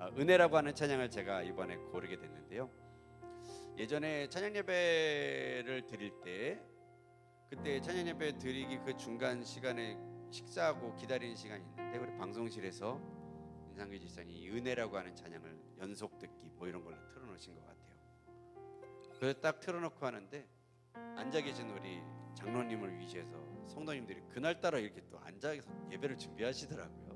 아, 은혜라고 하는 찬양을 제가 이번에 고르게 됐는데요. 예전에 찬양 예배를 드릴 때 그때 찬양 예배 드리기 그 중간 시간에 식사하고 기다리는 시간이 있는데 우리 방송실에서 인상규 지사님 이 은혜라고 하는 찬양을 연속 듣기 뭐 이런 걸로 틀어놓으신 것 같아요. 그래서 딱 틀어놓고 하는데 앉아 계신 우리 장로님을 위시해서 성도님들이 그날따라 이렇게 또 앉아서 예배를 준비하시더라고요.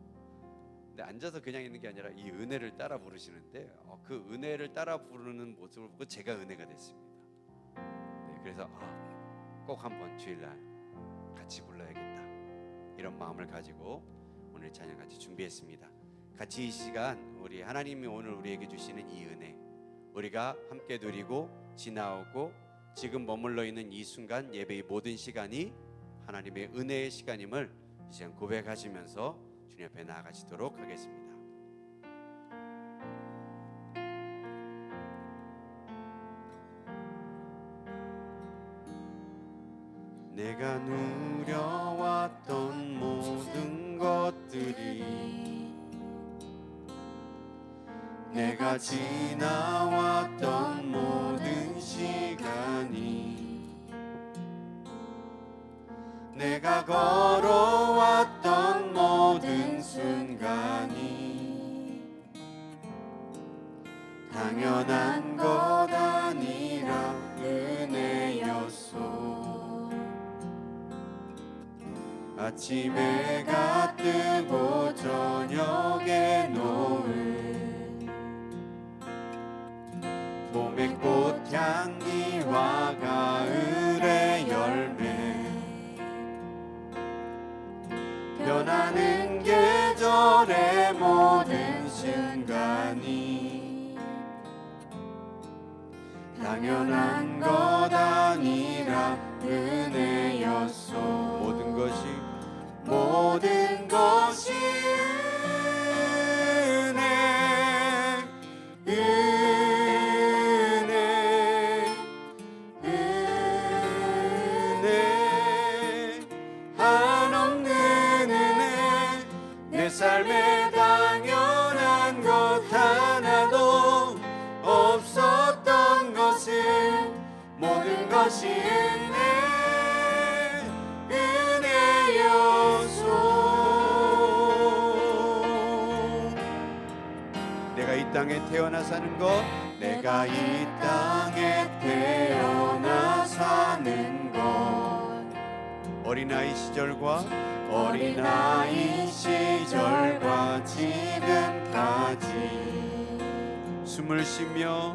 근데 앉아서 그냥 있는 게 아니라 이 은혜를 따라 부르시는데 어, 그 은혜를 따라 부르는 모습을 보고 제가 은혜가 됐습니다. 네, 그래서 아, 꼭 한번 주일날 같이 불러야겠다 이런 마음을 가지고 오늘 찬양 같이 준비했습니다. 같이 이 시간 우리 하나님이 오늘 우리에게 주시는 이 은혜 우리가 함께 누리고 지나오고 지금 머물러 있는 이 순간 예배의 모든 시간이 하나님의 은혜의 시간임을 이 시간 고백하시면서 주님 앞에 나아가시도록 하겠습니다. 내가 누려왔던 모든 것들이 내가 지나왔던 모든 시간이 내가 걸어왔던 순간이 당연한 것 아니라 은혜였소. 아침에 가 뜨고 저녁에 노을 당연한 것 아니라 은혜였소. 모든 것이 모든 것 땅에 태어나 사는 것 내가 이 땅에 태어나 사는 것. 어린아이 시절과 어린아이 시절과 지금까지 숨을 쉬며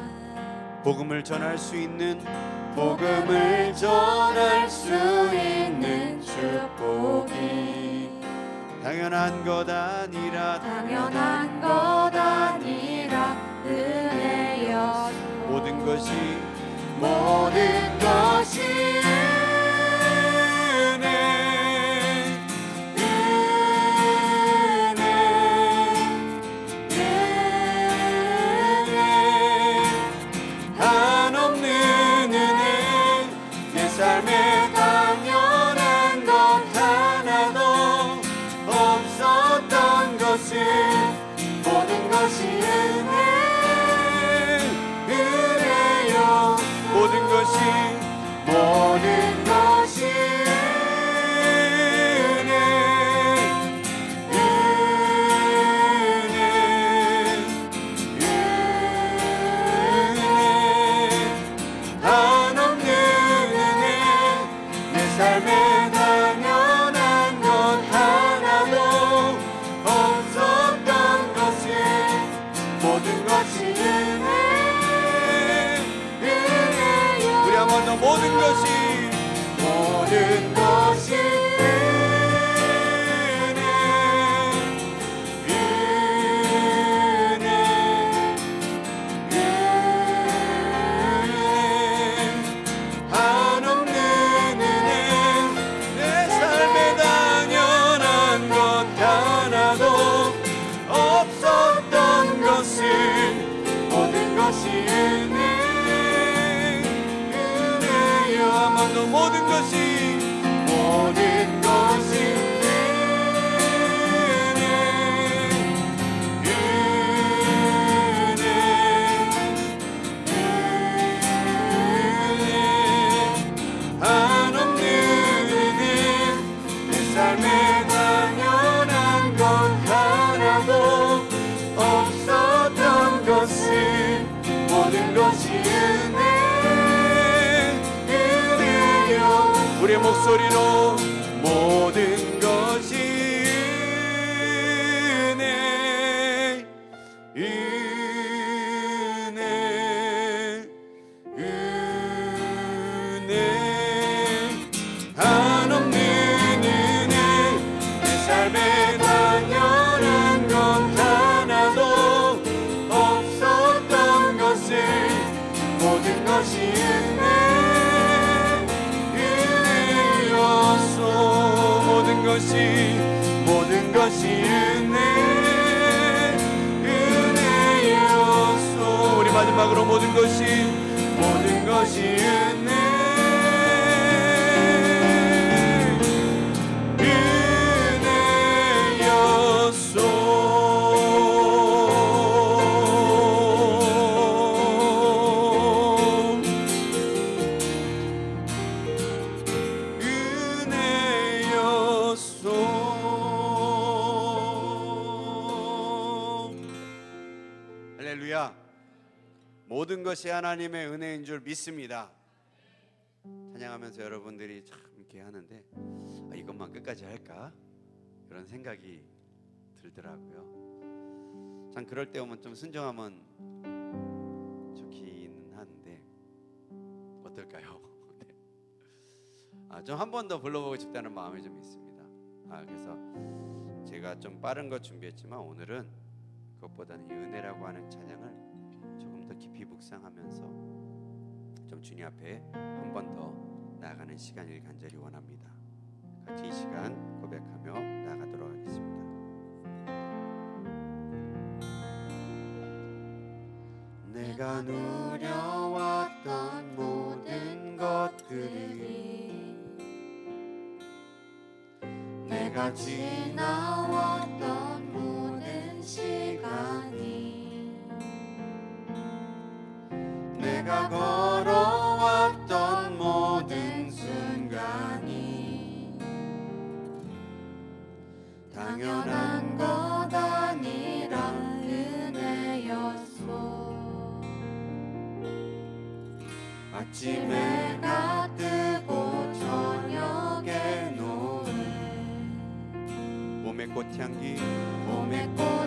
복음을 전할 수 있는 복음을 전할 수 있는 축복이 당연한 것 아니라 당연한 것 아니라 은혜였소. 모든 것이 모든 것이 모든 것이 마지막으로 모든 것이 모든 것이 것이 하나님의 은혜인 줄 믿습니다 찬양하면서 여러분들이 참 이렇게 하는데 아, 이것만 끝까지 할까 그런 생각이 들더라고요 참 그럴 때 오면 좀 순종하면 좋기는 한데 어떨까요? 네. 아, 좀 한 번 더 불러보고 싶다는 마음이 좀 있습니다. 아, 그래서 제가 좀 빠른 거 준비했지만 오늘은 그것보다는 이 은혜라고 하는 찬양을 깊이 묵상하면서 좀 주님 앞에 한 번 더 나아가는 시간을 간절히 원합니다. 같이 이 시간 고백하며 나가도록 하겠습니다. 내가 누려왔던 모든 것들이 내가 지나왔 내가 걸어왔던 모든 순간이 당연한 것 아니라 은혜였소. 아침에 해가 뜨고 저녁에 노을 봄의 꽃향기 봄의 꽃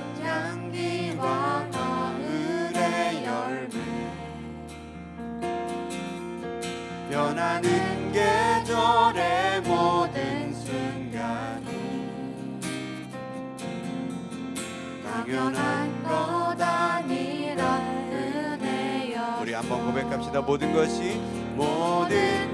당연한 것 아니라. 은혜였소 우리 한번 고백합시다. 모든 것이 모든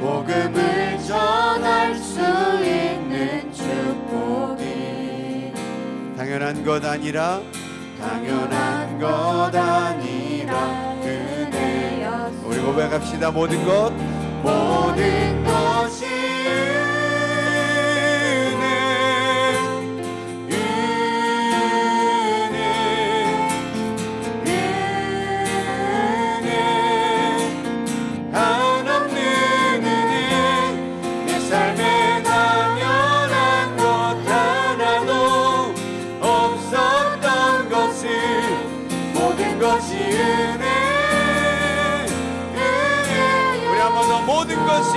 복음을 전할 수 있는 축복이 당연한 것 아니라 당연한 것 아니라 은혜였소 우리 고백합시다. 모든 것 모든 모든 것이 은혜. 우리 한 번 더 모든 것이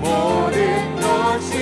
모든 것이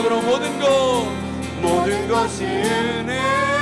마지막으로 모든 것 모든 것이 은혜.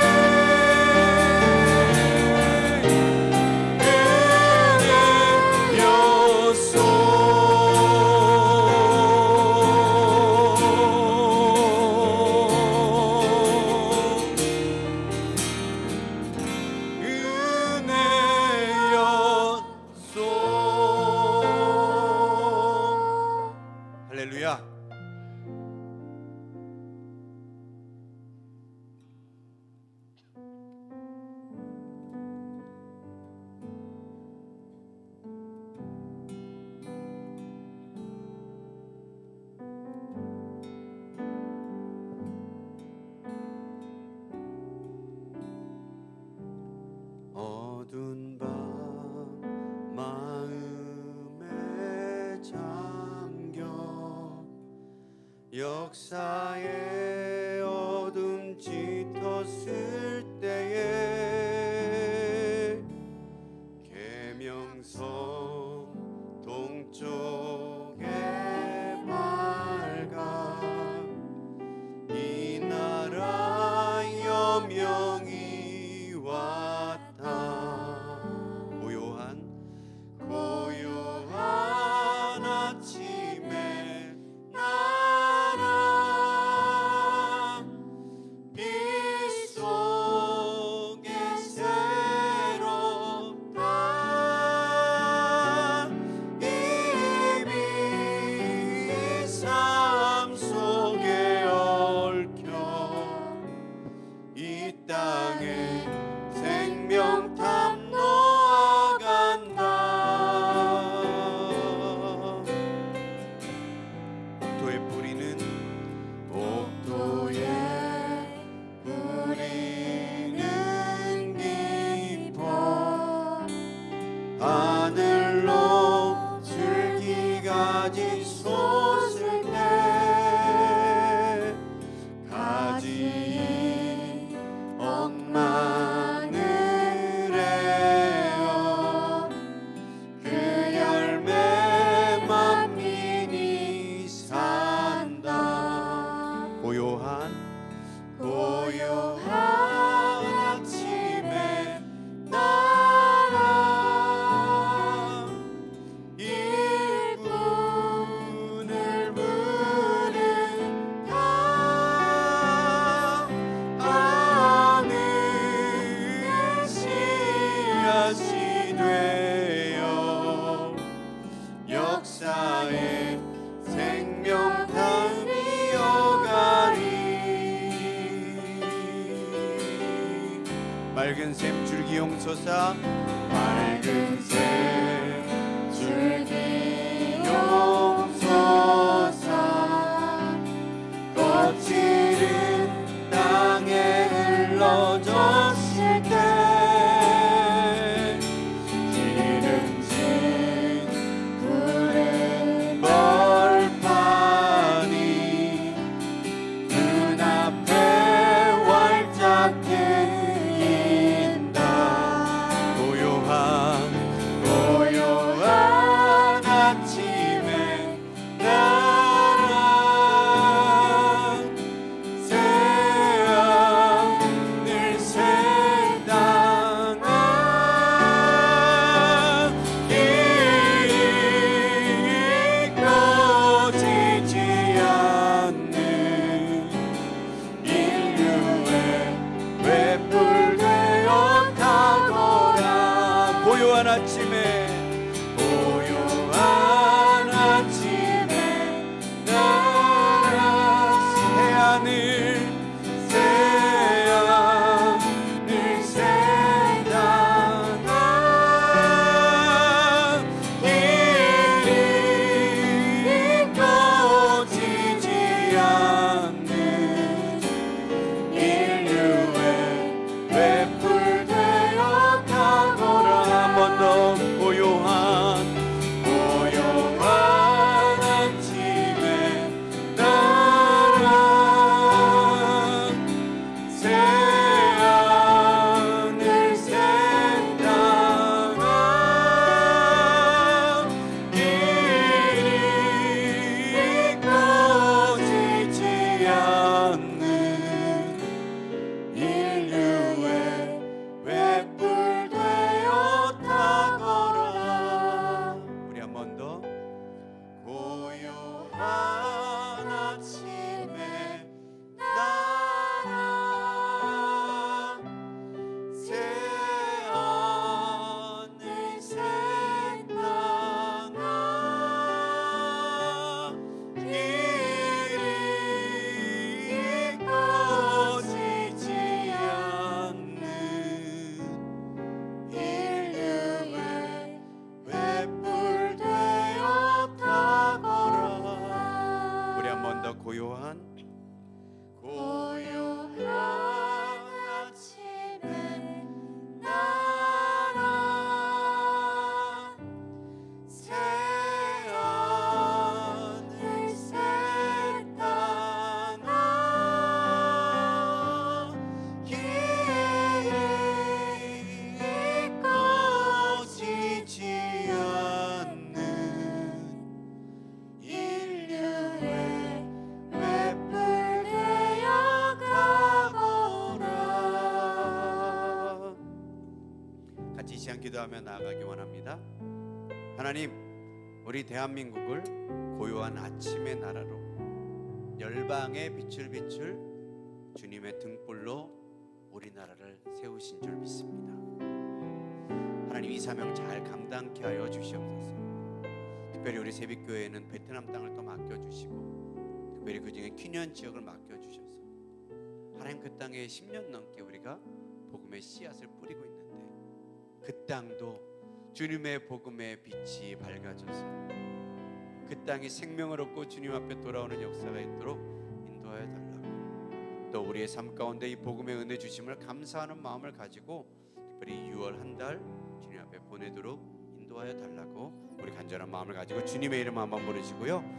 역사의 어둠 짙었을 때에 계명서 밝은 샘 줄기 용소사. 밝은 샘 기도하며 나아가기 원합니다. 하나님 우리 대한민국을 고요한 아침의 나라로 열방의 빛을 비출 주님의 등불로 우리나라를 세우신 줄 믿습니다. 하나님 이 사명 잘 감당케 하여 주시옵소서. 특별히 우리 세빛교회는 베트남 땅을 또 맡겨 주시고 특별히 그 중에 퀴년 지역을 맡겨 주셔서 하나님 그 땅에 10년 넘게 우리가 복음의 씨앗을 뿌리고 있는데 그 땅도 주님의 복음의 빛이 밝아져서 그 땅이 생명을 얻고 주님 앞에 돌아오는 역사가 있도록 인도하여 달라고 또 우리의 삶 가운데 이 복음의 은혜 주심을 감사하는 마음을 가지고 특별히 6월 한 달 주님 앞에 보내도록 인도하여 달라고 우리 간절한 마음을 가지고 주님의 이름 한번 부르시고요.